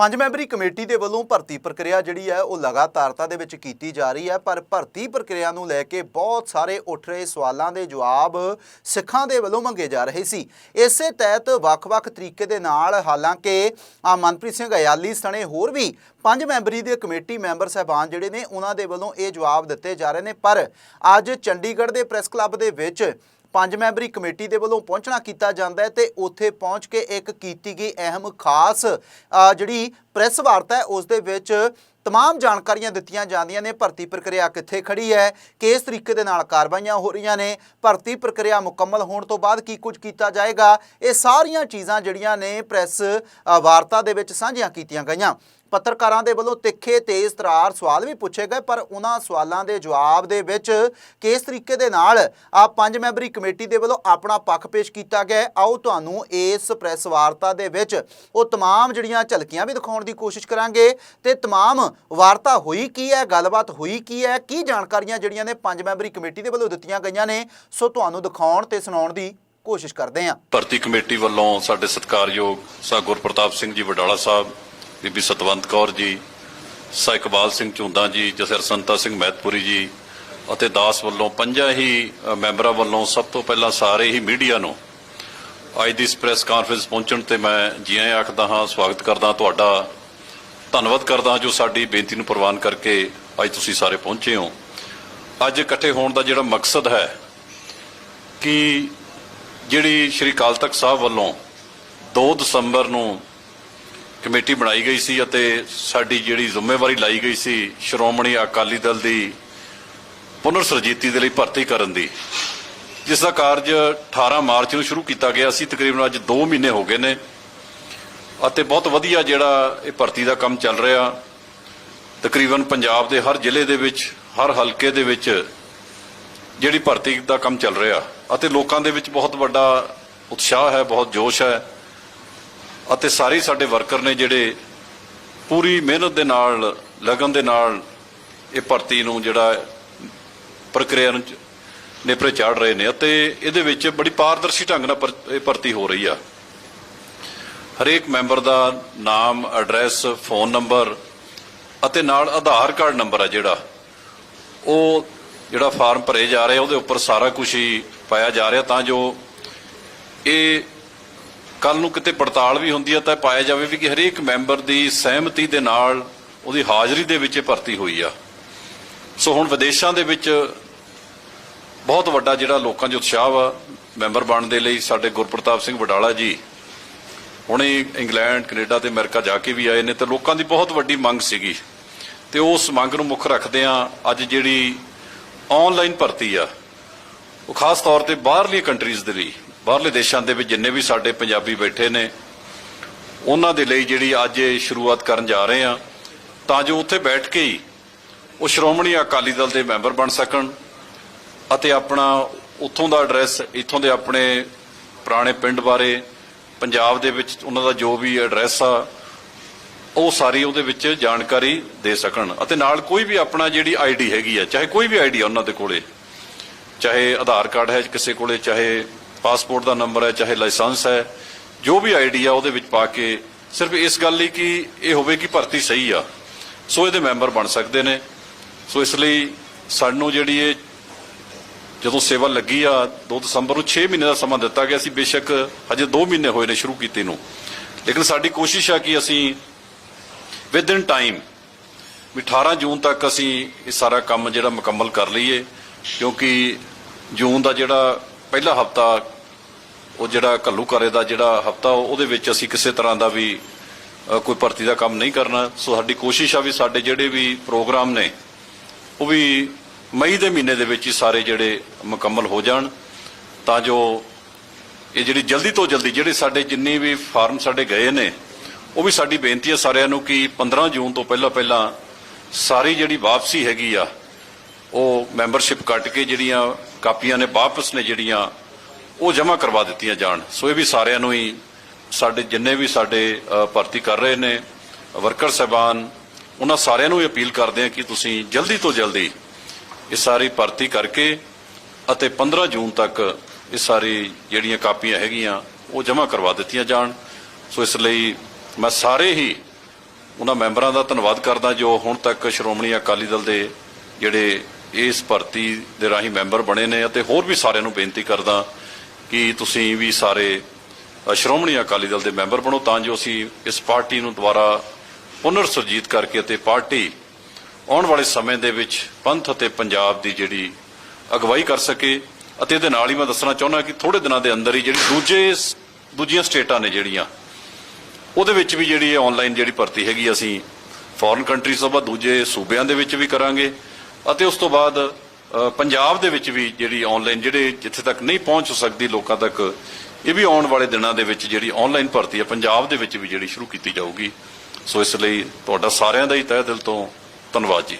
ਪੰਜ memory committee ਦੇ ਵੱਲੋਂ ਭਰਤੀ ਪ੍ਰਕਿਰਿਆ ਜਿਹੜੀ ਹੈ, ਉਹ ਲਗਾਤਾਰਤਾ ਦੇ ਵਿੱਚ ਕੀਤੀ ਜਾ ਰਹੀ ਹੈ, ਪਰ ਭਰਤੀ ਪ੍ਰਕਿਰਿਆ ਨੂੰ ਲੈ ਕੇ ਬਹੁਤ ਸਾਰੇ ਉੱਠ ਰਹੇ ਸਵਾਲਾਂ ਦੇ ਜਵਾਬ ਸਿੱਖਾਂ ਦੇ ਵੱਲੋਂ ਮੰਗੇ ਜਾ ਰਹੇ ਸੀ। ਇਸੇ ਤਹਿਤ ਵੱਖ-ਵੱਖ ਤਰੀਕੇ ਦੇ ਨਾਲ ਹਾਲਾਂਕਿ ਆ ਮਨਪ੍ਰੀਤ ਸਿੰਘ ਅਯਾਲੀ ਸਣੇ ਹੋਰ ਵੀ ਪੰਜ ਮੈਂਬਰੀ ਦੇ ਕਮੇਟੀ ਮੈਂਬਰ ਸਹਿਬਾਨ ਜਿਹੜੇ ਨੇ, ਉਹਨਾਂ ਦੇ ਵੱਲੋਂ ਇਹ ਜਵਾਬ ਦਿੱਤੇ ਜਾ ਰਹੇ ਨੇ। ਪਰ ਅੱਜ ਚੰਡੀਗੜ੍ਹ ਦੇ ਪ੍ਰੈਸ ਕਲੱਬ ਦੇ ਵਿੱਚ ਪੰਜ ਮੈਂਬਰੀ ਕਮੇਟੀ ਦੇ ਵੱਲੋਂ ਪਹੁੰਚਣਾ ਕੀਤਾ ਜਾਂਦਾ ਹੈ ਤੇ ਉੱਥੇ ਪਹੁੰਚ ਕੇ ਇੱਕ ਕੀਤੀ ਗਈ ਅਹਿਮ ਖਾਸ ਜਿਹੜੀ ਪ੍ਰੈਸ ਵਾਰਤਾ ਹੈ ਉਸ ਦੇ ਵਿੱਚ ਤਮਾਮ ਜਾਣਕਾਰੀਆਂ ਦਿੱਤੀਆਂ ਜਾਂਦੀਆਂ ਨੇ ਭਰਤੀ ਪ੍ਰਕਿਰਿਆ ਕਿੱਥੇ ਖੜੀ ਹੈ ਕਿਸ ਤਰੀਕੇ ਦੇ ਨਾਲ ਕਾਰਵਾਈਆਂ ਹੋ ਰਹੀਆਂ ਨੇ ਭਰਤੀ ਪ੍ਰਕਿਰਿਆ ਮੁਕੰਮਲ ਹੋਣ ਤੋਂ ਬਾਅਦ ਕੀ ਕੁਝ ਕੀਤਾ ਜਾਏਗਾ ਇਹ ਸਾਰੀਆਂ ਚੀਜ਼ਾਂ ਜਿਹੜੀਆਂ ਨੇ ਪ੍ਰੈਸ ਅ, ਵਾਰਤਾ ਦੇ ਵਿੱਚ ਸਾਂਝੀਆਂ ਕੀਤੀਆਂ ਗਈਆਂ ਪੱਤਰਕਾਰਾਂ ਦੇ ਵੱਲੋਂ ਤਿੱਖੇ ਤੇਜ਼ ਤਰਾਰ ਸਵਾਲ ਵੀ ਪੁੱਛੇ ਗਏ ਪਰ ਉਹਨਾਂ ਸਵਾਲਾਂ ਦੇ ਜਵਾਬ ਦੇ ਵਿੱਚ ਕਿਸ ਤਰੀਕੇ ਦੇ ਨਾਲ ਆ ਪੰਜ ਮੈਂਬਰੀ ਕਮੇਟੀ ਦੇ ਵੱਲੋਂ ਆਪਣਾ ਪੱਖ ਪੇਸ਼ ਕੀਤਾ ਗਿਆ ਹੈ, ਆਓ ਤੁਹਾਨੂੰ ਇਸ ਪ੍ਰੈਸ ਵਾਰਤਾ ਦੇ ਵਿੱਚ ਉਹ तमाम ਜਿਹੜੀਆਂ ਝਲਕੀਆਂ ਵੀ ਦਿਖਾਉਣ ਦੀ ਕੋਸ਼ਿਸ਼ ਕਰਾਂਗੇ ਤੇ तमाम ਵਾਰਤਾ ਹੋਈ ਕੀ ਹੈ ਗੱਲਬਾਤ ਹੋਈ ਕੀ ਹੈ ਕੀ ਜਾਣਕਾਰੀਆਂ ਜਿਹੜੀਆਂ ਨੇ ਪੰਜ ਮੈਂਬਰੀ ਕਮੇਟੀ ਦੇ ਵੱਲੋਂ ਦਿੱਤੀਆਂ ਗਈਆਂ ਨੇ ਸੋ ਤੁਹਾਨੂੰ ਦਿਖਾਉਣ ਤੇ ਸੁਣਾਉਣ ਦੀ ਕੋਸ਼ਿਸ਼ ਕਰਦੇ ਹਾਂ ਭਰਤੀ ਕਮੇਟੀ ਵੱਲੋਂ ਸਾਡੇ ਸਤਿਕਾਰਯੋਗ ਸਾ ਗੁਰਪ੍ਰਤਾਪ ਸਿੰਘ ਜੀ ਵਡਾਲਾ ਸਾਹਿਬ ਬੀਬੀ ਸਤਵੰਤ ਕੌਰ ਜੀ ਸਾ ਇਕਬਾਲ ਸਿੰਘ ਝੁੰਦਾ ਜੀ ਜਸਰ ਸੰਤਾ ਸਿੰਘ ਮਹਿਤਪੁਰੀ ਜੀ ਅਤੇ ਦਾਸ ਵੱਲੋਂ ਪੰਜਾਂ ਹੀ ਅ, ਮੈਂਬਰਾਂ ਵੱਲੋਂ ਸਭ ਤੋਂ ਪਹਿਲਾਂ ਸਾਰੇ ਹੀ ਮੀਡੀਆ ਨੂੰ ਅੱਜ ਦੀ ਇਸ ਪ੍ਰੈਸ ਕਾਨਫਰੰਸ ਪਹੁੰਚਣ ਤੇ ਮੈਂ ਜੀ ਆਇਆਂ ਆਖਦਾ ਹਾਂ ਸਵਾਗਤ ਕਰਦਾ ਤੁਹਾਡਾ ਧੰਨਵਾਦ ਕਰਦਾ ਜੋ ਸਾਡੀ ਬੇਨਤੀ ਨੂੰ ਪ੍ਰਵਾਨ ਕਰਕੇ ਅੱਜ ਤੁਸੀਂ ਸਾਰੇ ਪਹੁੰਚੇ ਹੋ। ਅੱਜ ਇਕੱਠੇ ਹੋਣ ਦਾ ਜਿਹੜਾ ਮਕਸਦ ਹੈ ਕਿ ਜਿਹੜੀ ਸ਼੍ਰੀ ਅਕਾਲ ਤਖਤ ਸਾਹਿਬ ਵੱਲੋਂ 2 ਦਸੰਬਰ ਨੂੰ ਕਮੇਟੀ ਬਣਾਈ ਗਈ ਸੀ ਅਤੇ ਸਾਡੀ ਜਿਹੜੀ ਜ਼ਿੰਮੇਵਾਰੀ ਲਾਈ ਗਈ ਸੀ ਸ਼੍ਰੋਮਣੀ ਅਕਾਲੀ ਦਲ ਦੀ ਪੁਨਰ ਸਰਜੀਤੀ ਦੇ ਲਈ ਭਰਤੀ ਕਰਨ ਦੀ, ਜਿਸ ਦਾ ਕਾਰਜ 18 ਮਾਰਚ ਨੂੰ ਸ਼ੁਰੂ ਕੀਤਾ ਗਿਆ ਸੀ। ਤਕਰੀਬਨ ਅੱਜ 2 ਮਹੀਨੇ ਹੋ ਗਏ ਨੇ। ਅਤੇ ਬਹੁਤ ਵਧੀਆ ਜਿਹੜਾ ਇਹ ਭਰਤੀ ਦਾ ਕੰਮ ਚੱਲ ਰਿਹਾ। ਤਕਰੀਬਨ ਪੰਜਾਬ ਦੇ ਹਰ ਜ਼ਿਲ੍ਹੇ ਦੇ ਵਿੱਚ, ਹਰ ਹਲਕੇ ਦੇ ਵਿੱਚ ਜਿਹੜੀ ਭਰਤੀ ਦਾ ਕੰਮ ਚੱਲ ਰਿਹਾ ਅਤੇ ਲੋਕਾਂ ਦੇ ਵਿੱਚ ਬਹੁਤ ਵੱਡਾ ਉਤਸ਼ਾਹ ਹੈ, ਬਹੁਤ ਜੋਸ਼ ਹੈ ਅਤੇ ਸਾਰੇ ਸਾਡੇ ਵਰਕਰ ਨੇ ਜਿਹੜੇ ਪੂਰੀ ਮਿਹਨਤ ਦੇ ਨਾਲ, ਲਗਨ ਦੇ ਨਾਲ ਇਹ ਭਰਤੀ ਨੂੰ ਜਿਹੜਾ ਪ੍ਰਕਿਰਿਆ ਨੂੰ ਨੇਪਰੇ ਚਾੜ ਰਹੇ ਨੇ ਅਤੇ ਇਹਦੇ ਵਿੱਚ ਬੜੀ ਪਾਰਦਰਸ਼ੀ ਢੰਗ ਨਾਲ ਪਰ- ਇਹ ਭਰਤੀ ਹੋ ਰਹੀ ਆ। ਹਰੇਕ ਮੈਂਬਰ ਦਾ ਨਾਮ, ਐਡਰੈਸ, ਫੋਨ ਨੰਬਰ ਅਤੇ ਨਾਲ ਆਧਾਰ ਕਾਰਡ ਨੰਬਰ ਆ ਜਿਹੜਾ। ਉਹ ਜਿਹੜਾ ਫਾਰਮ ਭਰੇ ਜਾ ਰਿਹਾ ਉਹਦੇ ਉੱਪਰ ਸਾਰਾ ਕੁਝ ਹੀ ਪਾਇਆ ਜਾ ਰਿਹਾ ਤਾਂ ਜੋ ਇਹ ਕੱਲ ਨੂੰ ਕਿਤੇ ਪੜਤਾਲ ਵੀ ਹੁੰਦੀ ਹੈ ਤਾਂ ਪਾਇਆ ਜਾਵੇ ਵੀ ਕਿ ਹਰੇਕ ਮੈਂਬਰ ਦੀ ਸਹਿਮਤੀ ਦੇ ਨਾਲ ਉਹਦੀ ਹਾਜ਼ਰੀ ਦੇ ਵਿੱਚ ਇਹ ਭਰਤੀ ਹੋਈ ਆ। ਸੋ ਹੁਣ ਵਿਦੇਸ਼ਾਂ ਦੇ ਵਿੱਚ ਬਹੁਤ ਵੱਡਾ ਜਿਹੜਾ ਲੋਕਾਂ 'ਚ ਉਤਸ਼ਾਹ ਵਾ, ਮੈਂਬਰ ਬਣਨ ਦੇ ਲਈ ਸਾਡੇ ਗੁਰਪ੍ਰਤਾਪ ਸਿੰਘ ਵਡਾਲਾ ਜੀ ਹੁਣੇ ਇੰਗਲੈਂਡ, ਕੈਨੇਡਾ ਤੇ ਅਮਰੀਕਾ ਜਾ ਕੇ ਵੀ ਆਏ ਨੇ ਤੇ ਲੋਕਾਂ ਦੀ ਬਹੁਤ ਵੱਡੀ ਮੰਗ ਸੀਗੀ। ਤੇ ਉਸ ਮੰਗ ਨੂੰ ਮੁੱਖ ਰੱਖਦੇ ਆ ਅੱਜ ਜਿਹੜੀ ਆਨਲਾਈਨ ਭਰਤੀ ਆ, ਉਹ ਖਾਸ ਤੌਰ ਤੇ ਬਾਹਰਲੀ ਕੰਟਰੀਜ਼ ਦੇ ਲਈ, ਬਾਹਰਲੇ ਦੇਸ਼ਾਂ ਦੇ ਵਿੱਚ ਜਿੰਨੇ ਵੀ ਸਾਡੇ ਪੰਜਾਬੀ ਬੈਠੇ ਨੇ, ਉਹਨਾਂ ਦੇ ਲਈ ਜਿਹੜੀ ਅੱਜ ਇਹ ਸ਼ੁਰੂਆਤ ਕਰਨ ਜਾ ਰਹੇ ਆ, ਤਾਂ ਜੋ ਉੱਥੇ ਬੈਠ ਕੇ ਹੀ ਉਹ ਸ਼੍ਰੋਮਣੀ ਅਕਾਲੀ ਦਲ ਦੇ ਮੈਂਬਰ ਬਣ ਸਕਣ ਅਤੇ ਆਪਣਾ ਉੱਥੋਂ ਦਾ ਐਡਰੈਸ ਇੱਥੋਂ ਦੇ ਆਪਣੇ ਪੁਰਾਣੇ ਪਿੰਡ ਬਾਰੇ ਪੰਜਾਬ ਦੇ ਵਿੱਚ ਉਹਨਾਂ ਦਾ ਜੋ ਵੀ ਐਡਰੈਸ ਆ, ਉਹ ਸਾਰੀ ਉਹਦੇ ਵਿੱਚ ਜਾਣਕਾਰੀ ਦੇ ਸਕਣ ਅਤੇ ਨਾਲ ਕੋਈ ਵੀ ਆਪਣਾ ਜਿਹੜੀ ਆਈਡੀ ਹੈਗੀ ਆ, ਚਾਹੇ ਕੋਈ ਵੀ ਆਈਡੀ ਆ ਉਹਨਾਂ ਦੇ ਕੋਲੇ, ਚਾਹੇ ਆਧਾਰ ਕਾਰਡ ਹੈ ਕਿਸੇ ਕੋਲੇ, ਚਾਹੇ ਪਾਸਪੋਰਟ ਦਾ ਨੰਬਰ ਹੈ, ਚਾਹੇ ਲਾਇਸੈਂਸ ਹੈ, ਜੋ ਵੀ ਆਈਡੀ ਆ ਉਹਦੇ ਵਿੱਚ ਪਾ ਕੇ ਸਿਰਫ ਇਸ ਗੱਲ ਲਈ ਕਿ ਇਹ ਹੋਵੇ ਕਿ ਭਰਤੀ ਸਹੀ ਆ। ਸੋ ਇਹਦੇ ਮੈਂਬਰ ਬਣ ਸਕਦੇ ਨੇ। ਸੋ ਇਸ ਲਈ ਸਾਨੂੰ ਜਿਹੜੀ ਇਹ ਜਦੋਂ ਸੇਵਾ ਲੱਗੀ ਆ 2 ਦਸੰਬਰ ਨੂੰ 6 ਮਹੀਨੇ ਦਾ ਸਮਾਂ ਦਿੱਤਾ ਗਿਆ ਸੀ, ਬੇਸ਼ੱਕ ਹਜੇ 2 ਮਹੀਨੇ ਹੋਏ ਨੇ ਸ਼ੁਰੂ ਕੀਤੇ ਨੂੰ। ਲੇਕਿਨ ਸਾਡੀ ਕੋਸ਼ਿਸ਼ ਆ ਕਿ ਅਸੀਂ ਵਿਦ ਇਨ ਟਾਈਮ ਵੀ 18 ਜੂਨ ਤੱਕ ਅਸੀਂ ਇਹ ਸਾਰਾ ਕੰਮ ਜਿਹੜਾ ਮੁਕੰਮਲ ਕਰ ਲਈਏ, ਕਿਉਂਕਿ ਜੂਨ ਦਾ ਜਿਹੜਾ ਪਹਿਲਾ ਹਫਤਾ, ਉਹ ਜਿਹੜਾ ਕੱਲੂ ਕਰੇ ਦਾ ਜਿਹੜਾ ਹਫਤਾ, ਉਹਦੇ ਵਿੱਚ ਅਸੀਂ ਕਿਸੇ ਤਰ੍ਹਾਂ ਦਾ ਵੀ ਕੋਈ ਭਰਤੀ ਦਾ ਕੰਮ ਨਹੀਂ ਕਰਨਾ। ਸੋ ਸਾਡੀ ਕੋਸ਼ਿਸ਼ ਆ ਵੀ ਸਾਡੇ ਜਿਹੜੇ ਵੀ ਪ੍ਰੋਗਰਾਮ ਨੇ, ਉਹ ਵੀ ਮਈ ਦੇ ਮਹੀਨੇ ਦੇ ਵਿੱਚ ਹੀ ਸਾਰੇ ਜਿਹੜੇ ਮੁਕੰਮਲ ਹੋ ਜਾਣ, ਤਾਂ ਜੋ ਇਹ ਜਿਹੜੀ ਜਲਦੀ ਤੋਂ ਜਲਦੀ ਜਿਹੜੇ ਸਾਡੇ ਜਿੰਨੇ ਵੀ ਫਾਰਮ ਸਾਡੇ ਗਏ ਨੇ, ਉਹ ਵੀ ਸਾਡੀ ਬੇਨਤੀ ਹੈ ਸਾਰਿਆਂ ਨੂੰ ਕਿ 15 ਜੂਨ ਤੋਂ ਪਹਿਲਾਂ ਪਹਿਲਾਂ ਸਾਰੀ ਜਿਹੜੀ ਵਾਪਸੀ ਹੈਗੀ ਆ, ਉਹ ਮੈਂਬਰਸ਼ਿਪ ਕੱਟ ਕੇ ਜਿਹੜੀਆਂ ਕਾਪੀਆਂ ਨੇ ਵਾਪਸ ਨੇ ਜਿਹੜੀਆਂ, ਉਹ ਜਮ੍ਹਾਂ ਕਰਵਾ ਦਿੱਤੀਆਂ ਜਾਣ। ਸੋ ਇਹ ਵੀ ਸਾਰਿਆਂ ਨੂੰ ਹੀ ਸਾਡੇ ਜਿੰਨੇ ਵੀ ਸਾਡੇ ਭਰਤੀ ਕਰ ਰਹੇ ਨੇ, ਵਰਕਰ ਸਹਿਬਾਨ, ਉਹਨਾਂ ਸਾਰਿਆਂ ਨੂੰ ਇਹ ਅਪੀਲ ਕਰਦੇ ਆ ਕਿ ਤੁਸੀਂ ਜਲਦੀ ਤੋਂ ਜਲਦੀ ਇਹ ਸਾਰੀ ਭਰਤੀ ਕਰਕੇ ਅਤੇ 15 ਜੂਨ ਤੱਕ ਇਹ ਸਾਰੀ ਜਿਹੜੀਆਂ ਕਾਪੀਆਂ ਹੈਗੀਆਂ, ਉਹ ਜਮ੍ਹਾਂ ਕਰਵਾ ਦਿੱਤੀਆਂ ਜਾਣ। ਸੋ ਇਸ ਲਈ ਮੈਂ ਸਾਰੇ ਹੀ ਉਹਨਾਂ ਮੈਂਬਰਾਂ ਦਾ ਧੰਨਵਾਦ ਕਰਦਾ ਜੋ ਹੁਣ ਤੱਕ ਸ਼੍ਰੋਮਣੀ ਅਕਾਲੀ ਦਲ ਦੇ ਜਿਹੜੇ ਇਸ ਭਰਤੀ ਦੇ ਰਾਹੀਂ ਮੈਂਬਰ ਬਣੇ ਨੇ ਅਤੇ ਹੋਰ ਵੀ ਸਾਰਿਆਂ ਨੂੰ ਬੇਨਤੀ ਕਰਦਾ ਕਿ ਤੁਸੀਂ ਵੀ ਸਾਰੇ ਸ਼੍ਰੋਮਣੀ ਅਕਾਲੀ ਦਲ ਦੇ ਮੈਂਬਰ ਬਣੋ ਤਾਂ ਜੋ ਅਸੀਂ ਇਸ ਪਾਰਟੀ ਨੂੰ ਦੁਬਾਰਾ ਪੁਨਰ ਸੁਰਜੀਤ ਕਰਕੇ ਅਤੇ ਪਾਰਟੀ ਆਉਣ ਵਾਲੇ ਸਮੇਂ ਦੇ ਵਿੱਚ ਪੰਥ ਅਤੇ ਪੰਜਾਬ ਦੀ ਜਿਹੜੀ ਅਗਵਾਈ ਕਰ ਸਕੇ ਅਤੇ ਇਹਦੇ ਨਾਲ ਹੀ ਮੈਂ ਦੱਸਣਾ ਚਾਹੁੰਦਾ ਕਿ ਥੋੜੇ ਦਿਨਾਂ ਦੇ ਅੰਦਰ ਹੀ ਜਿਹੜੀ ਦੂਜੇ ਦੂਜੀਆਂ ਸਟੇਟਾਂ ਨੇ ਜਿਹੜੀਆਂ, ਉਹਦੇ ਵਿੱਚ ਵੀ ਜਿਹੜੀ ਆਨਲਾਈਨ ਜਿਹੜੀ ਭਰਤੀ ਹੈਗੀ ਅਸੀਂ ਫੋਰਨ ਕੰਟਰੀਜ਼ ਤੋਂ ਬਾਅਦ ਦੂਜੇ ਸੂਬਿਆਂ ਦੇ ਵਿੱਚ ਵੀ ਕਰਾਂਗੇ ਅਤੇ ਉਸ ਤੋਂ ਬਾਅਦ ਪੰਜਾਬ ਦੇ ਵਿੱਚ ਵੀ ਜਿਹੜੀ ਆਨਲਾਈਨ ਜਿਹੜੇ ਜਿੱਥੇ ਤੱਕ ਨਹੀਂ ਪਹੁੰਚ ਸਕਦੀ ਲੋਕਾਂ ਤੱਕ, ਇਹ ਵੀ ਆਉਣ ਵਾਲੇ ਦਿਨਾਂ ਦੇ ਵਿੱਚ ਜਿਹੜੀ ਆਨਲਾਈਨ ਭਰਤੀ ਹੈ ਪੰਜਾਬ ਦੇ ਵਿੱਚ ਵੀ ਜਿਹੜੀ ਸ਼ੁਰੂ ਕੀਤੀ ਜਾਊਗੀ। ਸੋ ਇਸ ਲਈ ਤੁਹਾਡਾ ਸਾਰਿਆਂ ਦਾ ਹੀ ਤਹਿ ਦਿਲ ਤੋਂ ਧੰਨਵਾਦ ਜੀ।